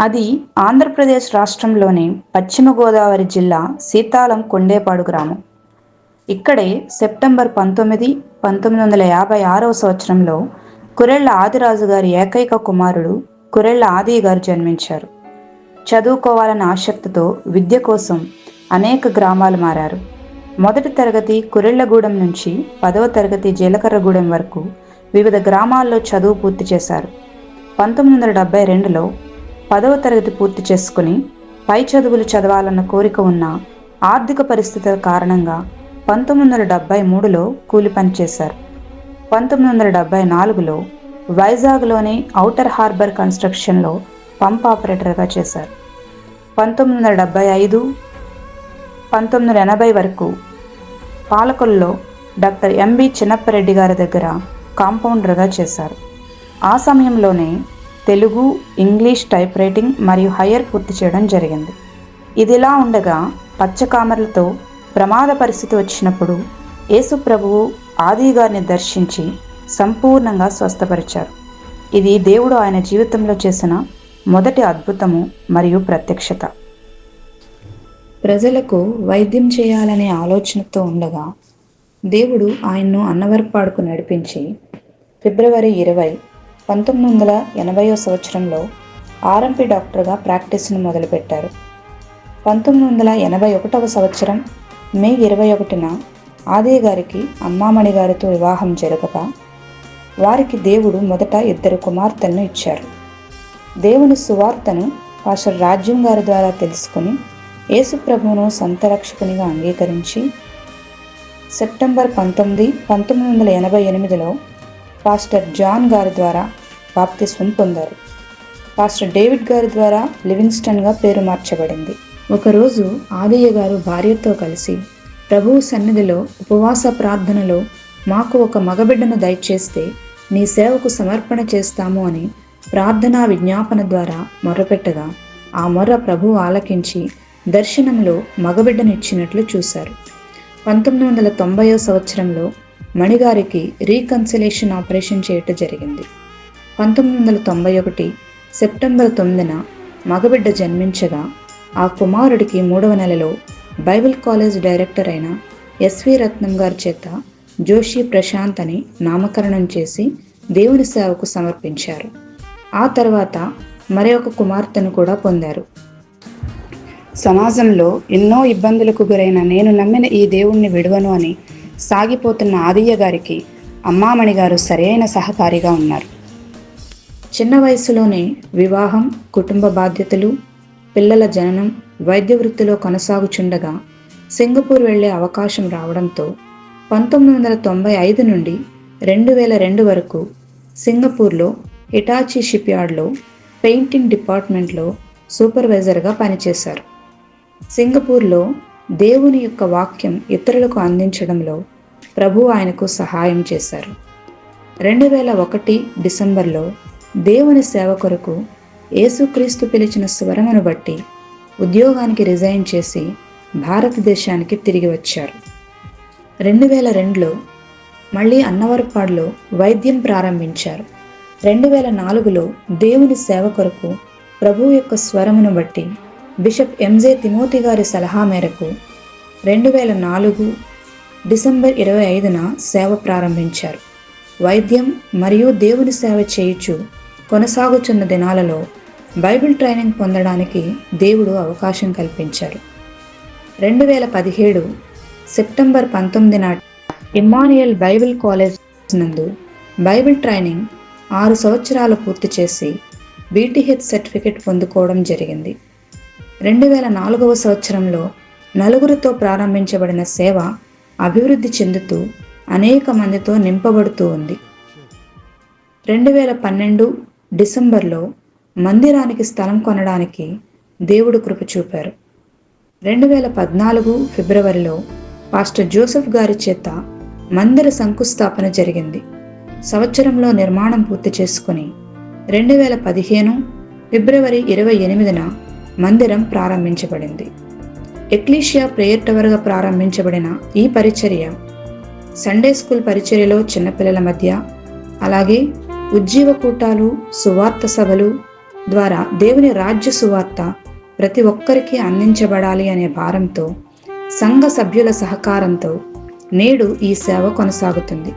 అది ఆంధ్రప్రదేశ్ రాష్ట్రంలోని పశ్చిమ గోదావరి జిల్లా సీతాలం కొండేపాడు గ్రామం. ఇక్కడే సెప్టెంబర్ పంతొమ్మిది పంతొమ్మిది వందల యాభై ఆరవ సంవత్సరంలో కురెళ్ళ ఆదిరాజు గారి ఏకైక కుమారుడు కురెళ్ళ ఆది గారు జన్మించారు. చదువుకోవాలన్న ఆసక్తితో విద్య కోసం అనేక గ్రామాలు మారారు. మొదటి తరగతి కురెళ్ళగూడెం నుంచి పదవ తరగతి జీలకర్రగూడెం వరకు వివిధ గ్రామాల్లో చదువు పూర్తి చేశారు. పంతొమ్మిది వందల డెబ్బై రెండులో పదవ తరగతి పూర్తి చేసుకుని పై చదువులు చదవాలన్న కోరిక ఉన్న ఆర్థిక పరిస్థితుల కారణంగా పంతొమ్మిది వందల డెబ్బై మూడులో కూలి పని చేశారు. పంతొమ్మిది వందల డెబ్బై నాలుగులో వైజాగ్లోని ఔటర్ హార్బర్ కన్స్ట్రక్షన్లో పంప్ ఆపరేటర్గా చేశారు. పంతొమ్మిది వందల డెబ్బై ఐదు పంతొమ్మిది వందల ఎనభై వరకు పాలకొల్లో డాక్టర్ ఎంబి చిన్నప్పరెడ్డి గారి దగ్గర కాంపౌండర్గా చేశారు. ఆ సమయంలోనే తెలుగు ఇంగ్లీష్ టైప్ రైటింగ్ మరియు హయ్యర్ పూర్తి చేయడం జరిగింది. ఇదిలా ఉండగా పచ్చకామర్లతో ప్రమాద పరిస్థితి వచ్చినప్పుడు యేసు ప్రభువు ఆది గారిని దర్శించి సంపూర్ణంగా స్వస్థపరిచారు. ఇది దేవుడు ఆయన జీవితంలో చేసిన మొదటి అద్భుతము మరియు ప్రత్యక్షత. ప్రజలకు వైద్యం చేయాలనే ఆలోచనతో ఉండగా దేవుడు ఆయన్ను అన్నవరపాడుకు నడిపించి ఫిబ్రవరి ఇరవై పంతొమ్మిది వందల ఎనభైవ సంవత్సరంలో ఆర్ఎంపీ డాక్టర్గా ప్రాక్టీస్ను మొదలుపెట్టారు. పంతొమ్మిది వందల ఎనభై ఒకటవ సంవత్సరం మే ఇరవై ఒకటిన ఆదే గారికి అమ్మామణి గారితో వివాహం జరగగా వారికి దేవుడు మొదట ఇద్దరు కుమార్తెలను ఇచ్చారు. దేవుని సువార్తను పాస్టర్ రాజ్యం గారి ద్వారా తెలుసుకుని యేసుప్రభువును సంతరక్షకునిగా అంగీకరించి సెప్టెంబర్ పంతొమ్మిది పంతొమ్మిది వందల ఎనభై ఎనిమిదిలో పాస్టర్ జాన్ గారి ద్వారా బాప్తిస్వం పొందారు. పాస్టర్ డేవిడ్ గారి ద్వారా లివింగ్స్టన్గా పేరు మార్చబడింది. ఒకరోజు ఆదయ్య గారు భార్యతో కలిసి ప్రభువు సన్నిధిలో ఉపవాస ప్రార్థనలో మాకు ఒక మగబిడ్డను దయచేస్తే నీ సేవకు సమర్పణ చేస్తాము అని ప్రార్థనా విజ్ఞాపన ద్వారా మొర్రపెట్టగా ఆ మొర్ర ప్రభు ఆలకించి దర్శనంలో మగబిడ్డను ఇచ్చినట్లు చూశారు. పంతొమ్మిది వందల తొంభైవ సంవత్సరంలో మణిగారికి రీకన్సిలేషన్ ఆపరేషన్ చేయటం జరిగింది. పంతొమ్మిది వందల తొంభై ఒకటి సెప్టెంబర్ తొమ్మిదిన మగబిడ్డ జన్మించగా ఆ కుమారుడికి మూడవ నెలలో బైబిల్ కాలేజ్ డైరెక్టర్ అయిన ఎస్వి రత్నం గారి చేత జోషి ప్రశాంత్ అని నామకరణం చేసి దేవుని సేవకు సమర్పించారు. ఆ తర్వాత మరి ఒక కుమార్తెను కూడా పొందారు. సమాజంలో ఎన్నో ఇబ్బందులకు గురైన నేను నమ్మిన ఈ దేవుణ్ణి విడువను అని సాగిపోతున్న ఆదియ్య గారికి అమ్మామణి గారు సరైన సహకారిగా ఉన్నారు. చిన్న వయసులోనే వివాహం కుటుంబ బాధ్యతలు పిల్లల జననం వైద్య వృత్తిలో కొనసాగుచుండగా సింగపూర్ వెళ్ళే అవకాశం రావడంతో పంతొమ్మిది వందల తొంభై ఐదు నుండి రెండు వేల రెండు వరకు సింగపూర్లో హిటాచీ షిప్యార్డ్లో పెయింటింగ్ డిపార్ట్మెంట్లో సూపర్వైజర్గా పనిచేశారు. సింగపూర్లో దేవుని యొక్క వాక్యం ఇతరులకు అందించడంలో ప్రభు ఆయనకు సహాయం చేశారు. రెండు వేల ఒకటి డిసెంబర్లో దేవుని సేవ కొరకు యేసుక్రీస్తు పిలిచిన స్వరమును బట్టి ఉద్యోగానికి రిజైన్ చేసి భారతదేశానికి తిరిగి వచ్చారు. రెండు వేల రెండులో మళ్ళీ అన్నవరపాడులో వైద్యం ప్రారంభించారు. రెండు వేల నాలుగులో దేవుని సేవ కొరకు ప్రభు యొక్క స్వరమును బట్టి బిషప్ ఎంజే తిమోతి గారి సలహా మేరకు రెండు వేల నాలుగు డిసెంబర్ ఇరవై ఐదున సేవ ప్రారంభించారు. వైద్యం మరియు దేవుని సేవ చేయుచు కొనసాగుతున్న దినాలలో బైబిల్ ట్రైనింగ్ పొందడానికి దేవుడు అవకాశం కల్పించారు. రెండు వేల పదిహేడు సెప్టెంబర్ పంతొమ్మిది నాటి ఇమ్మానియల్ బైబిల్ కాలేజ్ నందు బైబిల్ ట్రైనింగ్ ఆరు సంవత్సరాలు పూర్తి చేసి బీటీహెచ్ సర్టిఫికెట్ పొందుకోవడం జరిగింది. రెండు వేల నాలుగవ సంవత్సరంలో నలుగురితో ప్రారంభించబడిన సేవ అభివృద్ధి చెందుతూ అనేక మందితో నింపబడుతూ ఉంది. రెండు వేల పన్నెండు డిసెంబర్లో మందిరానికి స్థలం కొనడానికి దేవుడు కృప చూపారు. రెండు వేల పద్నాలుగు ఫిబ్రవరిలో పాస్టర్ జోసెఫ్ గారి చేత మందిర శంకుస్థాపన జరిగింది. సంవత్సరంలో నిర్మాణం పూర్తి చేసుకుని రెండు వేల పదిహేను ఫిబ్రవరి ఇరవై ఎనిమిదిన మందిరం ప్రారంభించబడింది. ఎక్లీషియా ప్రేయర్ టవర్గా ప్రారంభించబడిన ఈ పరిచర్య సండే స్కూల్ పరిచర్యలో చిన్నపిల్లల మధ్య అలాగే ఉజ్జీవ కూటాలు సువార్త సభలు ద్వారా దేవుని రాజ్య సువార్త ప్రతి ఒక్కరికి అందించబడాలి అనే భారంతో సంఘ సభ్యుల సహకారంతో నేడు ఈ సేవ కొనసాగుతుంది.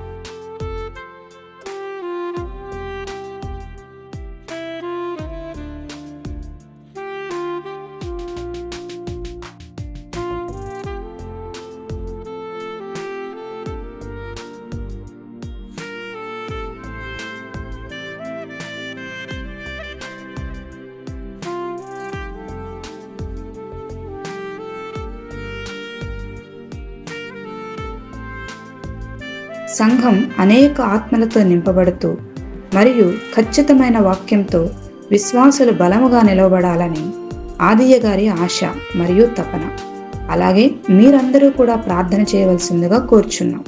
సంఘం అనేక ఆత్మలతో నింపబడుతూ మరియు ఖచ్చితమైన వాక్యంతో విశ్వాసులు బలముగా నిలవబడాలని ఆదియ్య గారి ఆశ మరియు తపన. అలాగే మీరందరూ కూడా ప్రార్థన చేయవలసిందిగా కోరుచున్నాం.